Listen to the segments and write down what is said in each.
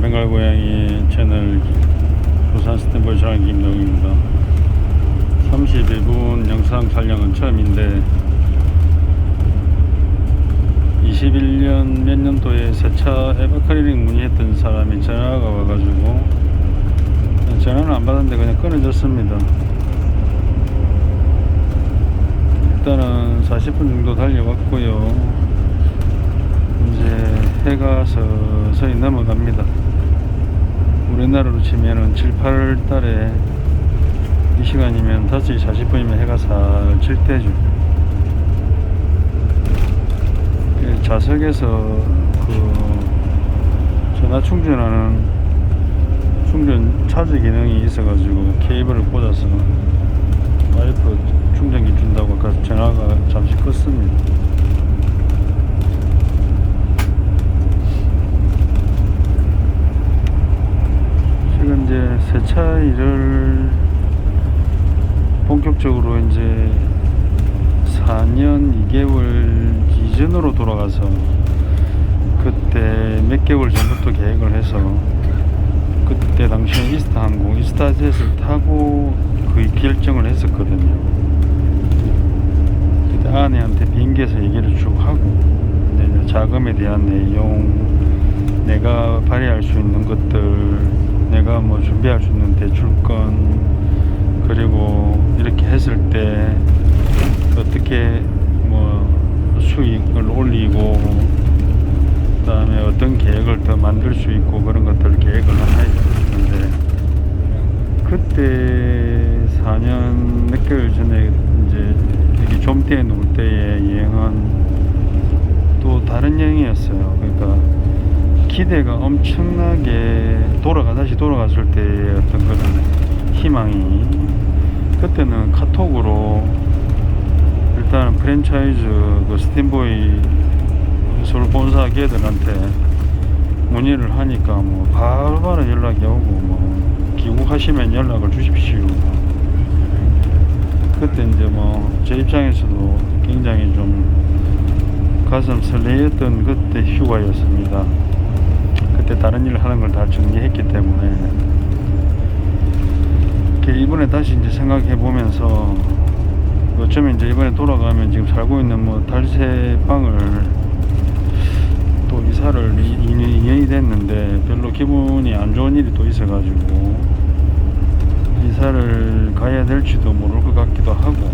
벵갈 고양이 채널 부산 스탠버드 촬영 김동입니다 31분 영상 촬영은 처음인데 21년 몇 년도에 세차 에바클리닝 문의했던 사람이 전화가 와가지고 전화는 안 받았는데 그냥 끊어졌습니다 일단은 40분 정도 달려왔고요 이제 해가 서서히 넘어갑니다. 치면은 7, 8월 달에 이 시간이면 5시 40분이면 해가 살질 때죠. 그 좌석에서 그 전화 충전하는 충전 차지 기능이 있어가지고 케이블을 꽂아서 와이프 충전기 준다고 아까 전화가 잠시 껐습니다. 지금 이제 세차 일을 본격적으로 이제 4년 2개월 이전으로 돌아가서 그때 몇 개월 전부터 계획을 해서 그때 당시에 이스타 항공, 이스타 젯을 타고 거의 결정을 했었거든요. 그때 아내한테 비행기에서 얘기를 쭉 하고 자금에 대한 내용, 내가 발휘할 수 있는 것들, 내가 뭐 준비할 수 있는 대출권, 그리고 이렇게 했을 때 어떻게 뭐 수익을 올리고 그 다음에 어떤 계획을 더 만들 수 있고 그런 것들을 계획을 하나 했는데 그때 4년 몇 개월 전에 이제 여기 좀대에 놀 때의 여행은 또 다른 여행이었어요. 그러니까 기대가 엄청나게 돌아가 다시 돌아갔을 때의 어떤 그런 희망이 그때는 카톡으로 일단 프랜차이즈 그 스팀보이 서울 본사 걔들한테 문의를 하니까 뭐 바로 바로 연락이 오고 뭐 귀국하시면 연락을 주십시오. 그때 이제 뭐 제 입장에서도 굉장히 좀 가슴 설레었던 그때 휴가였습니다. 그때 다른 일을 하는 걸 다 정리했기 때문에 이번에 다시 이제 생각해 보면서 어쩌면 이제 이번에 돌아가면 지금 살고 있는 뭐 달새 방을 또 이사를 2년, 2년이 됐는데 별로 기분이 안 좋은 일이 또 있어가지고 이사를 가야 될지도 모를 것 같기도 하고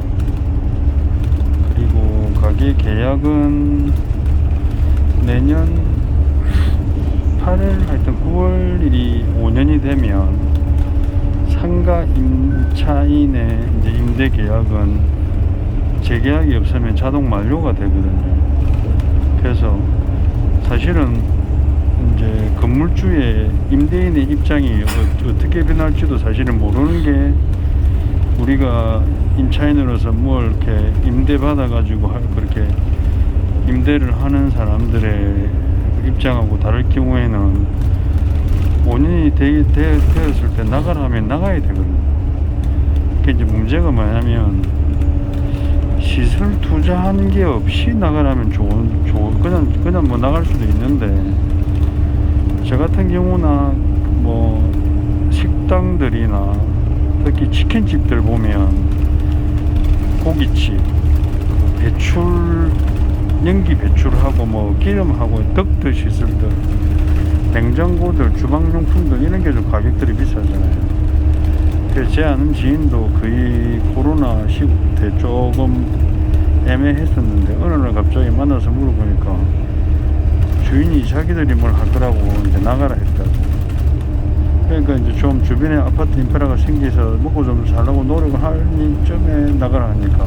그리고 가게 계약은 내년 8월 하여튼 9월일이 5년이 되면 상가 임차인의 이제 임대 계약은 재계약이 없으면 자동 만료가 되거든요. 그래서 사실은 이제 건물주의 임대인의 입장이 어, 어떻게 변할지도 사실은 모르는 게 우리가 임차인으로서 뭘 이렇게 임대 받아가지고 할- 그렇게 임대를 하는 사람들의 입장하고 다를 경우에는 5년이 되, 되, 되었을 때 나가라 하면 나가야 되거든요. 그 이제 문제가 뭐냐면 시설 투자한 게 없이 나가라면 좋은, 좋은, 그냥, 그냥 뭐 나갈 수도 있는데, 저 같은 경우나 뭐 식당들이나 특히 치킨집들 보면 고깃집, 배출, 연기 배출하고 뭐 기름하고 떡들 시설들, 냉장고들, 주방용품들 이런 게 좀 가격들이 비싸잖아요. 그래서 제 아는 지인도 거의 코로나 시국 때 조금 애매했었는데 어느 날 갑자기 만나서 물어보니까 주인이 자기들이 뭘 하더라고 이제 나가라 했다고 그러니까 이제 좀 주변에 아파트 인프라가 생겨서 먹고 좀 살라고 노력을 하니 점에 나가라 하니까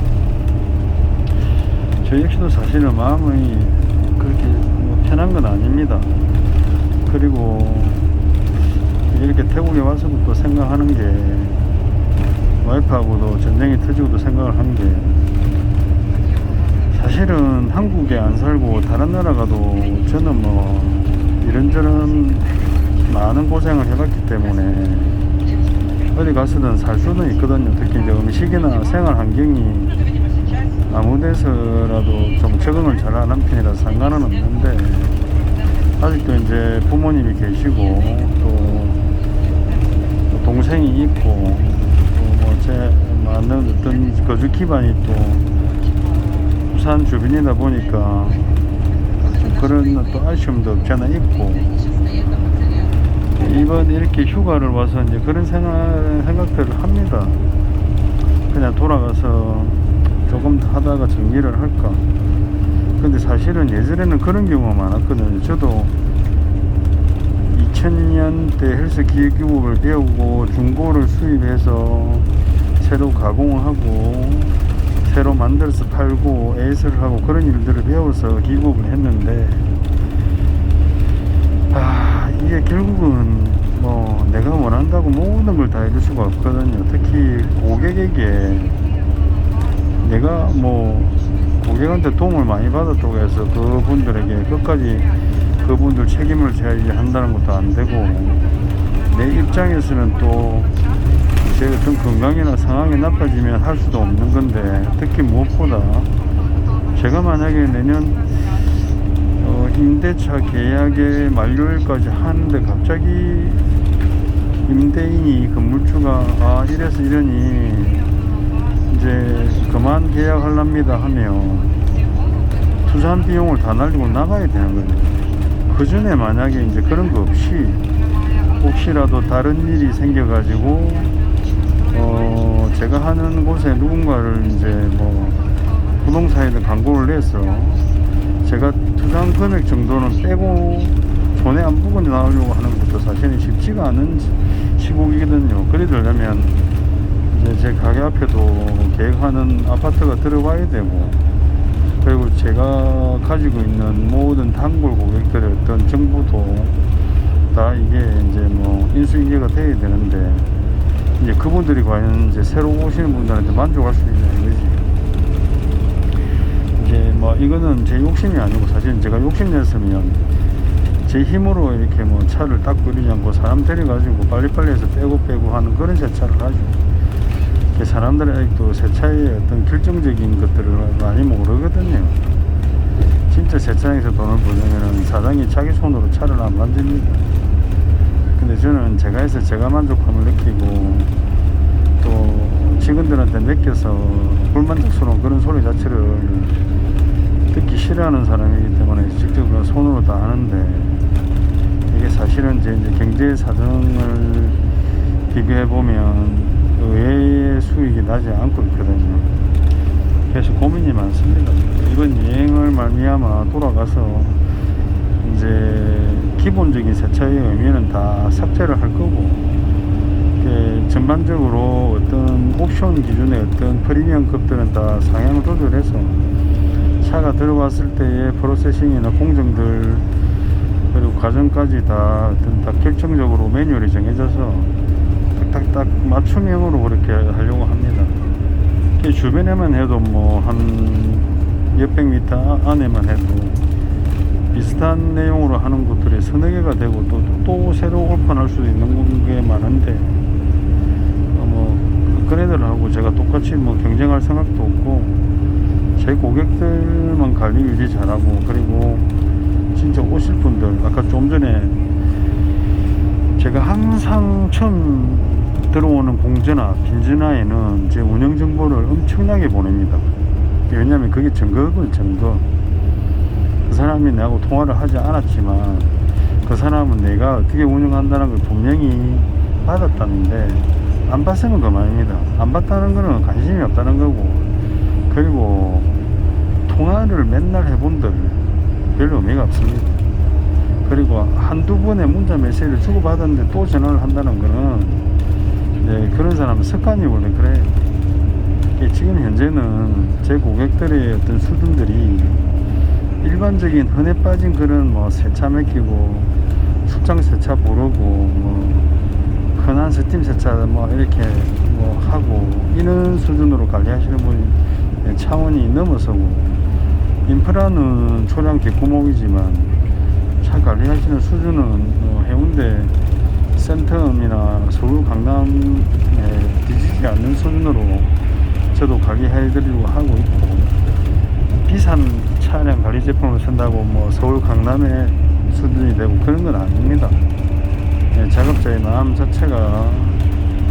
저 역시도 사실은 마음이 그렇게 뭐 편한 건 아닙니다 그리고 이렇게 태국에 와서부터 생각하는 게 와이프하고도 전쟁이 터지고도 생각을 한 게 사실은 한국에 안 살고 다른 나라 가도 저는 뭐 이런저런 많은 고생을 해봤기 때문에 어디 가서든 살 수는 있거든요. 특히 이제 음식이나 생활 환경이 아무 데서라도 좀 적응을 잘하는 편이라 상관은 없는데 아직 아직도 이제 부모님이 계시고 또, 또 동생이 있고 또뭐제 맞는 어떤 거주 기반이 또 부산 주변이다 보니까 좀 그런 또 아쉬움도 없지 않아 있고 이번 이렇게 휴가를 와서 이제 그런 생각, 생각들을 합니다. 그냥 돌아가서 조금 더 하다가 정리를 할까. 근데 사실은 예전에는 그런 경우가 많았거든요. 저도 2000년대 헬스 기획교육을 배우고 중고를 수입해서 새로 가공을 하고 새로 만들어서 팔고 에이스를 하고 그런 일들을 배워서 기급을 했는데 아 이게 결국은 뭐 내가 원한다고 모든 걸다 이룰 수가 없거든요 특히 고객에게 내가 뭐 고객한테 도움을 많이 받았다고 해서 그분들에게 끝까지 그분들 책임을 져야 한다는 것도 안 되고 내 입장에서는 또 제 어떤 건강이나 상황이 나빠지면 할 수도 없는 건데 특히 무엇보다 제가 만약에 내년 어, 임대차 계약의 만료일까지 하는데 갑자기 임대인이 건물주가 아 이래서 이러니 이제 그만 계약하랍니다 하면 투자한 비용을 다 날리고 나가야 되는 거예요. 그 전에 만약에 이제 그런 거 없이 혹시라도 다른 일이 생겨가지고 어 제가 하는 곳에 누군가를 이제 뭐 부동산에다 광고를 내서 제가 투자한 금액 정도는 빼고 손해 안 보고 나오려고 하는 것도 사실은 쉽지가 않은 시국이거든요. 그래 되려면 제 가게 앞에도 계획하는 아파트가 들어와야 되고 그리고 제가 가지고 있는 모든 단골 고객들의 어떤 정보도 다 이게 이제 뭐 인수인계가 돼야 되는데 이제 그분들이 과연 이제 새로 오시는 분들한테 만족할 수 있냐 이거지. 이제 뭐 이거는 제 욕심이 아니고 사실 제가 욕심냈으면 제 힘으로 이렇게 뭐 차를 닦고 이러지 않고 사람 데려가지고 빨리빨리 해서 빼고 빼고 하는 그런 세차를 하죠. 사람들이 아직도 세차의 어떤 결정적인 것들을 많이 모르거든요. 진짜 세차장에서 돈을 벌려면 사장이 자기 손으로 차를 안 만집니다. 근데 저는 제가 해서 제가 만족감을 느끼고 또 직원들한테 맡겨서 불만족스러운 그런 소리 자체를 듣기 싫어하는 사람이기 때문에 직접 그 손으로 다 하는데 이게 사실은 제 이제 경제 사정을 비교해 보면 의외의 수익이 나지 않고 있거든요. 그래서 고민이 많습니다. 이번 여행을 말미암아 돌아가서 이제 기본적인 세차의 의미는 다 삭제를 할 거고 전반적으로 어떤 옵션 기준의 어떤 프리미엄급들은 다 상향을 조절해서 차가 들어왔을 때의 프로세싱이나 공정들 그리고 과정까지 다 어떤 다 결정적으로 매뉴얼이 정해져서 딱딱딱 맞춤형으로 그렇게 하려고 합니다. 주변에만 해도 뭐 한 몇백 미터 안에만 해도 비슷한 내용으로 하는 곳들이 서너 개가 되고 또, 또 새로 오픈할 수도 있는 게 많은데 어, 뭐 그런 애들하고 제가 똑같이 뭐 경쟁할 생각도 없고 제 고객들만 관리 유지 잘하고 그리고 진짜 오실 분들 아까 좀 전에 제가 항상 처음 들어오는 공전화 빈전화에는 제 운영 정보를 엄청나게 보냅니다 왜냐면 그게 증거거든요 증거 그 사람이 나하고 통화를 하지 않았지만 그 사람은 내가 어떻게 운영한다는 걸 분명히 받았다는데 안 봤으면 그만입니다. 안 봤다는 거는 관심이 없다는 거고 그리고 통화를 맨날 해본들 별 의미가 없습니다. 그리고 한두 번의 문자 메시지를 주고받았는데 또 전화를 한다는 거는 네, 그런 사람은 습관이 원래 그래. 이게 지금 현재는 제 고객들의 어떤 수준들이 일반적인 흔해 빠진 그런 뭐 세차 맡기고 숙장 세차 부르고 뭐 흔한 스팀 세차 뭐 이렇게 뭐 하고 이런 수준으로 관리하시는 분이 차원이 넘어서고 인프라는 초량 뒷구멍이지만 차 관리하시는 수준은 뭐 해운대 센텀이나 서울 강남에 뒤지지 않는 수준으로 저도 관리해드리고 하고 있고 비싼 차량 관리 제품을 쓴다고 뭐 서울 강남의 수준이 되고 그런 건 아닙니다. 예, 작업자의 마음 자체가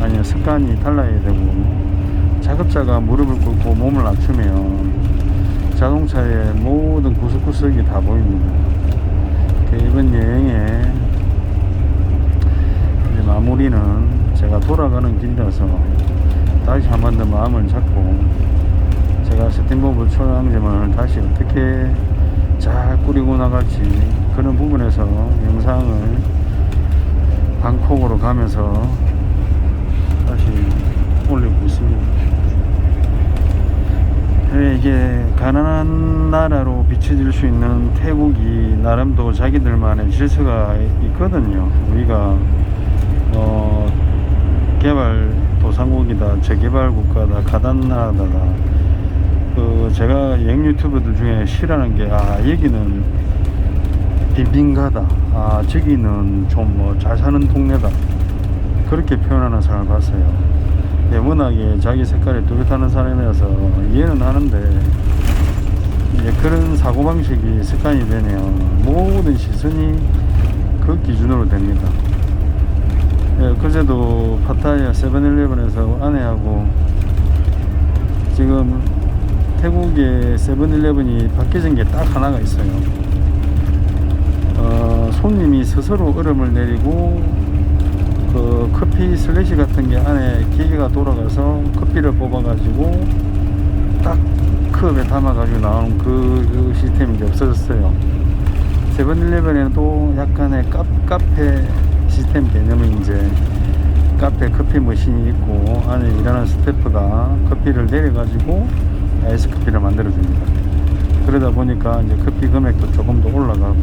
아니 습관이 달라야 되고 작업자가 무릎을 꿇고 몸을 낮추면 자동차의 모든 구석구석이 다 보입니다. 그 이번 여행의 이제 마무리는 제가 돌아가는 길이라서 다시 한 번 더 마음을 잡고 제가 스팀버블 초량점을 다시 어떻게 잘 꾸리고 나갈지 그런 부분에서 영상을 방콕으로 가면서 다시 올리고 있습니다. 예, 이게 가난한 나라로 비춰질 수 있는 태국이 나름도 자기들만의 질서가 있거든요. 우리가 어, 개발 도상국이다, 재개발 국가다, 가단 나라다. 그 제가 여행 유튜버들 중에 싫어하는 게 아 여기는 빈빈가다, 아 저기는 좀 뭐 잘 사는 동네다 그렇게 표현하는 사람을 봤어요. 예, 워낙에 자기 색깔에 뚜렷하는 사람이라서 이해는 하는데 이제 그런 사고방식이 습관이 되면 모든 시선이 그 기준으로 됩니다. 예, 그제도 파타야 세븐일레븐에서 아내하고 지금 태국의 세븐일레븐이 바뀌어진 게 딱 하나가 있어요. 어, 손님이 스스로 얼음을 내리고 그 커피 슬래시 같은 게 안에 기계가 돌아가서 커피를 뽑아가지고 딱 컵에 담아가지고 나오는 그, 그 시스템이 없어졌어요. 세븐일레븐에는 또 약간의 카, 카페 시스템 개념이 이제 카페 커피 머신이 있고 안에 일하는 스태프가 커피를 내려가지고 아이스 커피를 만들어줍니다. 그러다 보니까 이제 커피 금액도 조금 더 올라가고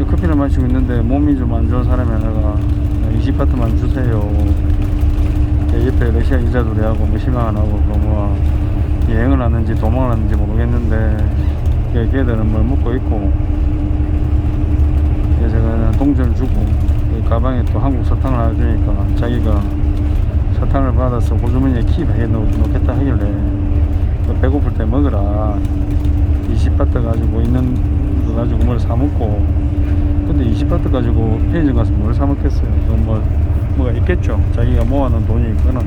이 커피를 마시고 있는데 몸이 좀 안 좋은 사람이 하나가 20바트만 주세요. 예, 옆에 러시아 이자들이 하고 뭐 실망 안 하고 그뭐 여행을 하는지 도망을 하는지 모르겠는데 예, 걔들은 뭘 먹고 있고 그래서 그냥 동전을 주고 그 가방에 또 한국 사탕을 하나 주니까 자기가 사탕을 받아서 호주머니에 킵해 놓겠다 하길래 그 배고플 때 먹으라 20바트 가지고 있는 거 가지고 뭘 사먹고 근데 20바트 가지고 편의점 가서 뭘 사 먹겠어요? 그건 뭐 뭐가 있겠죠. 자기가 모아놓은 돈이 있거나.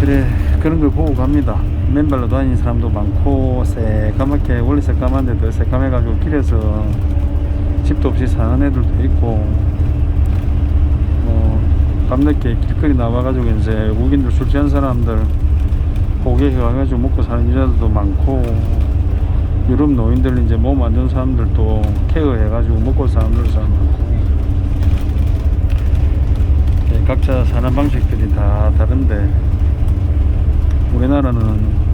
그래 그런 걸 보고 갑니다. 맨발로 다니는 사람도 많고 새까맣게 원래 새까만데 더 새까매가지고 길에서 집도 없이 사는 애들도 있고 뭐 밤늦게 길거리 나와가지고 이제 외국인들 술 취한 사람들 고객 와가지고 먹고 사는 여자들도 많고 유럽 노인들 이제 몸 안 좋은 사람들도 케어해가지고 먹고 사는 사람들도 많고 예, 각자 사는 방식들이 다 다른데 우리나라는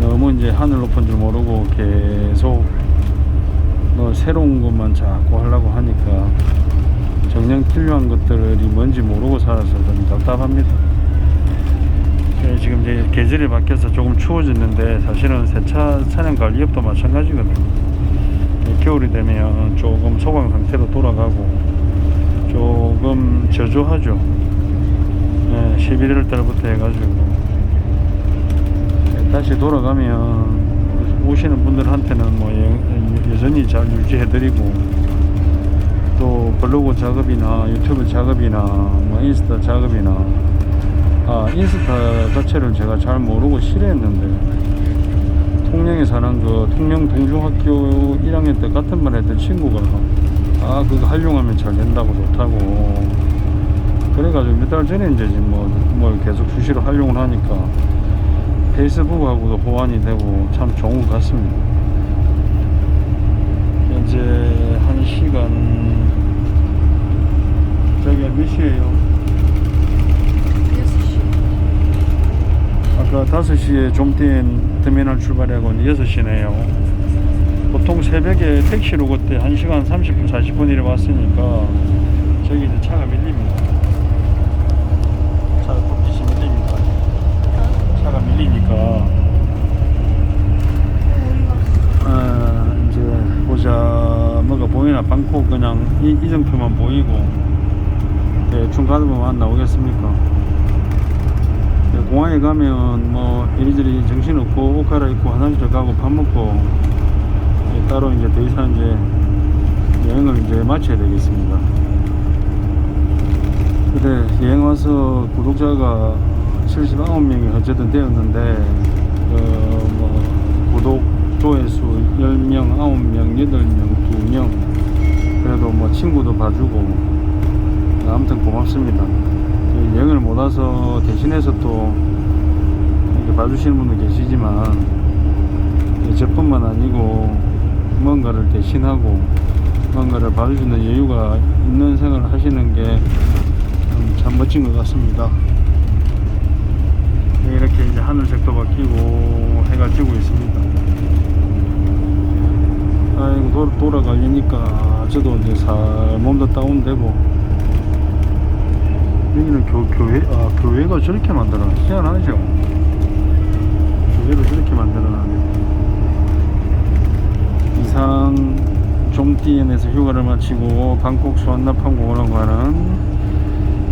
너무 이제 하늘 높은 줄 모르고 계속 뭐 새로운 것만 자꾸 하려고 하니까 정녕 필요한 것들이 뭔지 모르고 살아서 좀 답답합니다. 예, 지금 이제 계절이 바뀌어서 조금 추워졌는데 사실은 세차 차량 관리업도 마찬가지거든요. 예, 겨울이 되면 조금 소강 상태로 돌아가고 조금 저조하죠. 예, 11월 달부터 해가지고 예, 다시 돌아가면 오시는 분들한테는 뭐 여- 여전히 잘 유지해드리고 또 블로그 작업이나 유튜브 작업이나 뭐 인스타 작업이나 아 인스타 자체를 제가 잘 모르고 싫어했는데 통영에 사는 그 통영 동중학교 1학년 때 같은 말 했던 친구가 아 그거 활용하면 잘 된다고 좋다고 그래가지고 몇 달 전에 이제 뭐, 뭘 계속 수시로 활용을 하니까 페이스북하고도 호환이 되고 참 좋은 것 같습니다. 현재 1시간 저기가 몇 시에요? 6시. 아까 5시에 좀뛴 터미널 출발하고 6시네요. 보통 새벽에 택시로 그때 1시간 30분, 40분 이래 왔으니까 저기 이제 차가 밀립니다. 차가 kop빛이 밀립니다. 차가 밀리니까 아, 이제 보자 뭐가 보이나 방콕 그냥 이, 이정표만 보이고 대충 가다 보면 안 나오겠습니까? 네, 공항에 가면 뭐 이리저리 정신없고 옷 갈아입고 화장실 가고 밥 먹고 이제 따로 이제 더 이상 이제 여행을 이제 마쳐야 되겠습니다. 그래 여행 와서 구독자가 79명이 어쨌든 되었는데 그뭐 구독 조회수 10명, 9명, 8명, 2명 그래도 뭐 친구도 봐주고 아무튼 고맙습니다. 그 여행을 못 와서 대신해서 또 이렇게 봐주시는 분도 계시지만 저뿐만 아니고 뭔가를 대신하고 뭔가를 봐주시는 여유가 있는 생활을 하시는 게 참 멋진 것 같습니다. 이렇게 이제 하늘색도 바뀌고 해가 지고 있습니다. 아이고 도, 돌아가려니까 저도 이제 살 몸도 다운되고 여기는 교, 교회 아 교회가 저렇게 만들어 희한하죠. 교회를 저렇게 만들어놨네. 이상 좀띠엔에서 휴가를 마치고 방콕 수완나판공원으로 가는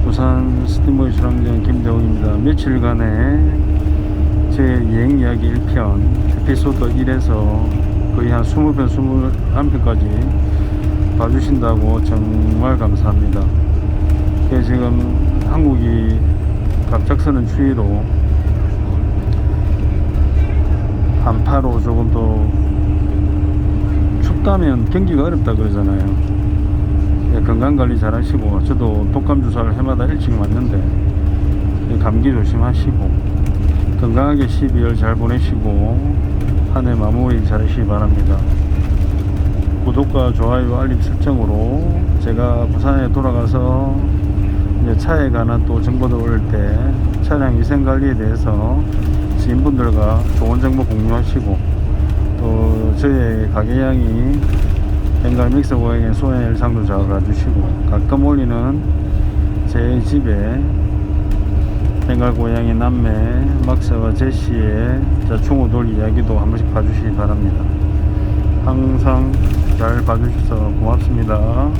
부산 스팀보이 수랑장 김대웅입니다. 며칠간의 제 여행 이야기 1편 에피소드 1에서 거의 한 20편, 21편까지 봐주신다고 정말 감사합니다. 그 지금 한국이 갑작스런 추위로 한파로 조금 더 춥다면 경기가 어렵다 그러잖아요. 예, 건강관리 잘 하시고, 저도 독감 주사를 해마다 일찍 맞는데, 예, 감기 조심하시고, 건강하게 12월 잘 보내시고, 한 해 마무리 잘 하시기 바랍니다. 구독과 좋아요, 알림 설정으로 제가 부산에 돌아가서 차에 관한 또 정보들 올릴 때 차량 위생 관리에 대해서 지인분들과 좋은 정보 공유하시고 또 저의 가게양이 벵갈 믹서 고양이 소의 일상도 잘 알아주시고 가끔 올리는 제 집에 벵갈 고양이 남매 막사와 제시의 충우 돌 이야기도 한 번씩 봐주시기 바랍니다. 항상 잘 봐주셔서 고맙습니다.